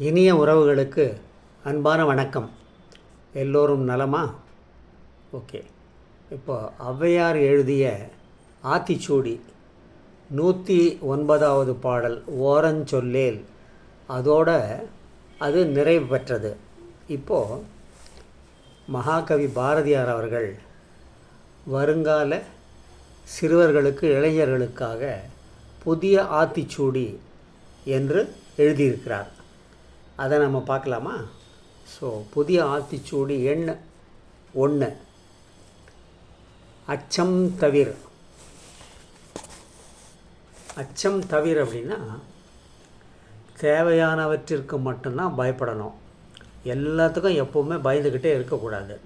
இனிய உறவுகளுக்கு அன்பான வணக்கம். எல்லோரும் நலமா? ஓகே. இப்போ ஔவையார் எழுதிய ஆத்திச்சூடி நூற்றி ஒன்பதாவது பாடல் ஓரஞ்சொல்லேல் அதோட அது நிறைவு பெற்றது. இப்போது மகாகவி பாரதியார் அவர்கள் வருங்கால சிறுவர்களுக்கு இளைஞர்களுக்காக புதிய ஆத்திச்சூடி என்று எழுதியிருக்கிறார். அதை நம்ம பார்க்கலாமா? ஸோ புதிய ஆத்திச்சூடி எண் ஒன்று அச்சம் தவிர. அச்சம் தவிர அப்படின்னா தேவையானவற்றிற்கு மட்டும்தான் பயப்படணும். எல்லாத்துக்கும் எப்போவுமே பயந்துக்கிட்டே இருக்கக்கூடாது.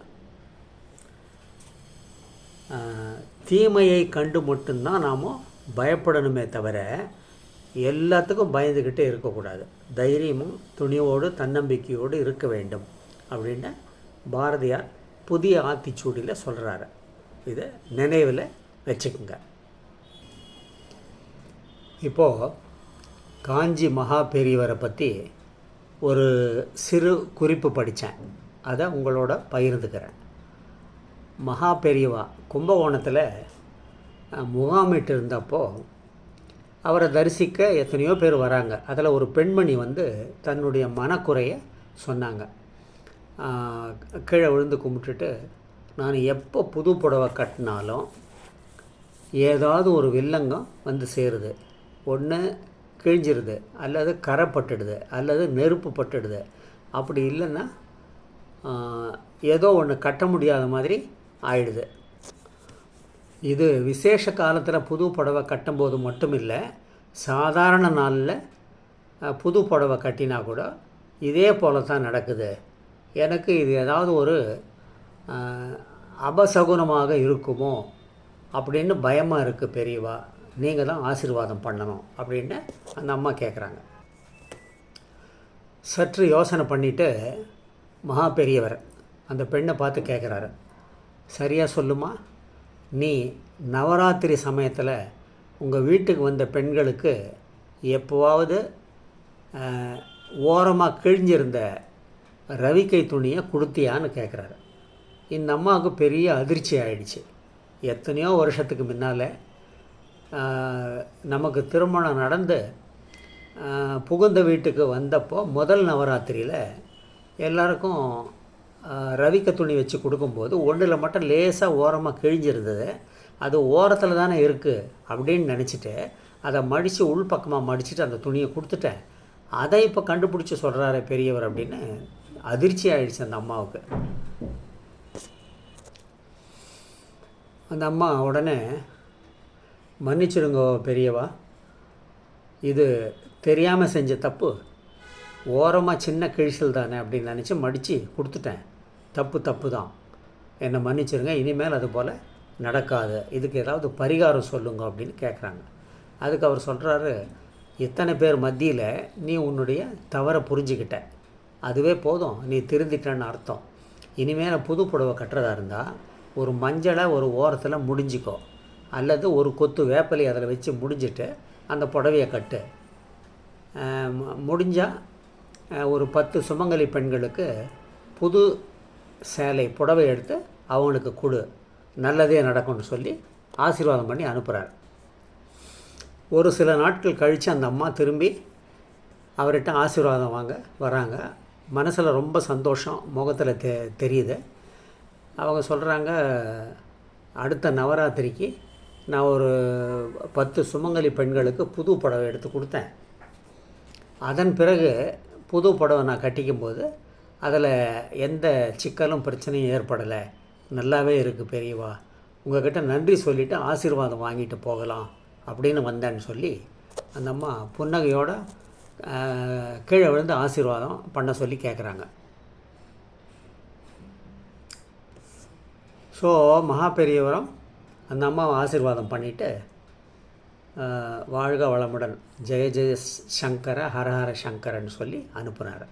தீமையை கண்டு மட்டும்தான் நாம் பயப்படணுமே தவிர எல்லாத்துக்கும் பயந்துக்கிட்டே இருக்கக்கூடாது. தைரியமும் துணிவோடு தன்னம்பிக்கையோடு இருக்க வேண்டும் அப்படின்னு பாரதியார் புதிய ஆத்திச்சூடியில் சொல்கிறாரு இதை நினைவில் வச்சுக்கோங்க. இப்போது காஞ்சி மகா பெரியவரை பற்றி ஒரு சிறு குறிப்பு படித்தேன் அதை உங்களோட பகிர்ந்துக்கிறேன். மகா பெரியவா கும்பகோணத்தில் முகாமிட்டு இருந்தப்போ அவரை தரிசிக்க எத்தனையோ பேர் வராங்க. அதில் ஒரு பெண்மணி வந்து தன்னுடைய மனக்குறையை சொன்னாங்க. கீழே விழுந்து கும்பிட்டுட்டு நான் எப்போ புது புடவை கட்டினாலும் ஏதாவது ஒரு வில்லங்கம் வந்து சேருது. ஒன்று கிழிஞ்சிருது அல்லது கரை பட்டுடுது அல்லது நெருப்பு பட்டுடுது. அப்படி இல்லைன்னா ஏதோ ஒன்று கட்ட முடியாத மாதிரி ஆயிடுது. இது விசேஷ காலத்தில் புது புடவை கட்டும்போது மட்டும் இல்லை சாதாரண நாளில் புது புடவை கட்டினா கூட இதே போல தான் நடக்குது. எனக்கு இது ஏதாவது ஒரு அபசகுனமாக இருக்குமோ அப்படின்னு பயமாக இருக்குது பெரியவா நீங்கள் தான் ஆசீர்வாதம் பண்ணணும் அப்படின்னு அந்த அம்மா கேட்குறாங்க சற்று யோசனை பண்ணிவிட்டு மகா பெரியவர் அந்த பெண்ணை பார்த்து கேட்குறாரு சரியாக சொல்லுமா? நீ நவராத்திரி சமயத்தில் உங்கள் வீட்டுக்கு வந்த பெண்களுக்கு எப்போவாவது ஓரமாக கிழிஞ்சிருந்த ரவிக்கை துணியை கொடுத்தியான்னு கேட்குறாரு இந்த அம்மாவுக்கு பெரிய அதிர்ச்சி ஆயிடுச்சு. எத்தனையோ வருஷத்துக்கு முன்னால் நமக்கு திருமணம் நடந்து புகுந்த வீட்டுக்கு வந்தப்போ முதல் நவராத்திரியில் எல்லாருக்கும் ரவிக்க துணி வச்சு கொடுக்கும்போது ஒன்றில் மட்டும் லேசாக ஓரமாக கிழிஞ்சிருந்தது. அது ஓரத்தில் தானே இருக்குது அப்படின்னு நினச்சிட்டு அதை மடித்து உள்பக்கமாக மடிச்சுட்டு அந்த துணியை கொடுத்துட்டேன். அதை இப்போ கண்டுபிடிச்சி சொல்கிறாரு பெரியவர் அப்படின்னு அதிர்ச்சி ஆயிடுச்சு அந்த அம்மாவுக்கு. அந்த அம்மா உடனே மன்னிச்சிடுங்க பெரியவா இது தெரியாமல் செஞ்ச தப்பு. ஓரமாக சின்ன கிழிசல் தானே அப்படின்னு நினச்சி மடித்து கொடுத்துட்டேன். தப்பு தப்பு தான் என்னை மன்னிச்சிருங்க இனிமேல் அது போல் நடக்காது. இதுக்கு ஏதாவது பரிகாரம் சொல்லுங்க அப்படின்னு கேட்குறாங்க அதுக்கு அவர் சொல்கிறாரு இத்தனை பேர் மத்தியில் நீ உன்னுடைய தவறை புரிஞ்சுக்கிட்ட. அதுவே போதும் நீ திருந்திட்டன்னு அர்த்தம். இனிமேல் புது புடவை கட்டுறதா இருந்தால் ஒரு மஞ்சளை ஒரு ஓரத்தில் முடிஞ்சிக்கோ. அல்லது ஒரு கொத்து வேப்பலை அதில் வச்சு முடிஞ்சிட்டு அந்த புடவையை கட்டு. முடிஞ்சால் ஒரு பத்து சுமங்கலி பெண்களுக்கு புது சேலை புடவை எடுத்து அவங்களுக்கு கொடு. நல்லதே நடக்கும்னு சொல்லி ஆசீர்வாதம் பண்ணி அனுப்புகிறார் ஒரு சில நாட்கள் கழித்து அந்த அம்மா திரும்பி அவர்கிட்ட ஆசீர்வாதம் வாங்க வராங்க. மனசில் ரொம்ப சந்தோஷம் முகத்தில் தெ தெரியுது. அவங்க சொல்கிறாங்க அடுத்த நவராத்திரிக்கு நான் ஒரு பத்து சுமங்கலி பெண்களுக்கு புது புடவை எடுத்து கொடுத்தேன். அதன் பிறகு புது புடவை நான் கட்டிக்கும்போது அதில் எந்த சிக்கலும் பிரச்சனையும் ஏற்படலை. நல்லாவே இருக்குது பெரியவா. உங்ககிட்ட நன்றி சொல்லிவிட்டு ஆசீர்வாதம் வாங்கிட்டு போகலாம் அப்படின்னு வந்தேன்னு சொல்லி அந்த அம்மா புன்னகையோட கீழே விழுந்து ஆசீர்வாதம் பண்ண சொல்லி கேட்குறாங்க ஸோ மகா பெரியவரம் அந்த அம்மாவை ஆசீர்வாதம் பண்ணிவிட்டு வாழ்க வளமுடன். ஜெய ஜெய சங்கர ஹரஹர சங்கரன்னு சொல்லி அனுப்புனார்.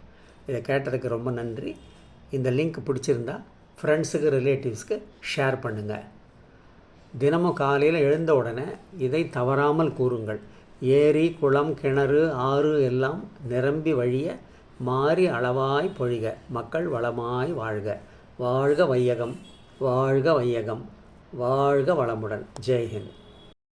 இதை கேட்டதுக்கு ரொம்ப நன்றி. இந்த லிங்க் பிடிச்சிருந்தா ஃப்ரெண்ட்ஸுக்கு ரிலேட்டிவ்ஸ்க்கு ஷேர் பண்ணுங்கள் தினமும் காலையில் எழுந்த உடனே இதை தவறாமல் கூறுங்கள். ஏரி குளம் கிணறு ஆறு எல்லாம் நிரம்பி வழிய மாறி அளவாய் பொழிக. மக்கள் வளமாய் வாழ்க. வாழ்க வையகம். வாழ்க வையகம். வாழ்க வளமுடன். ஜெய்ஹிந்த்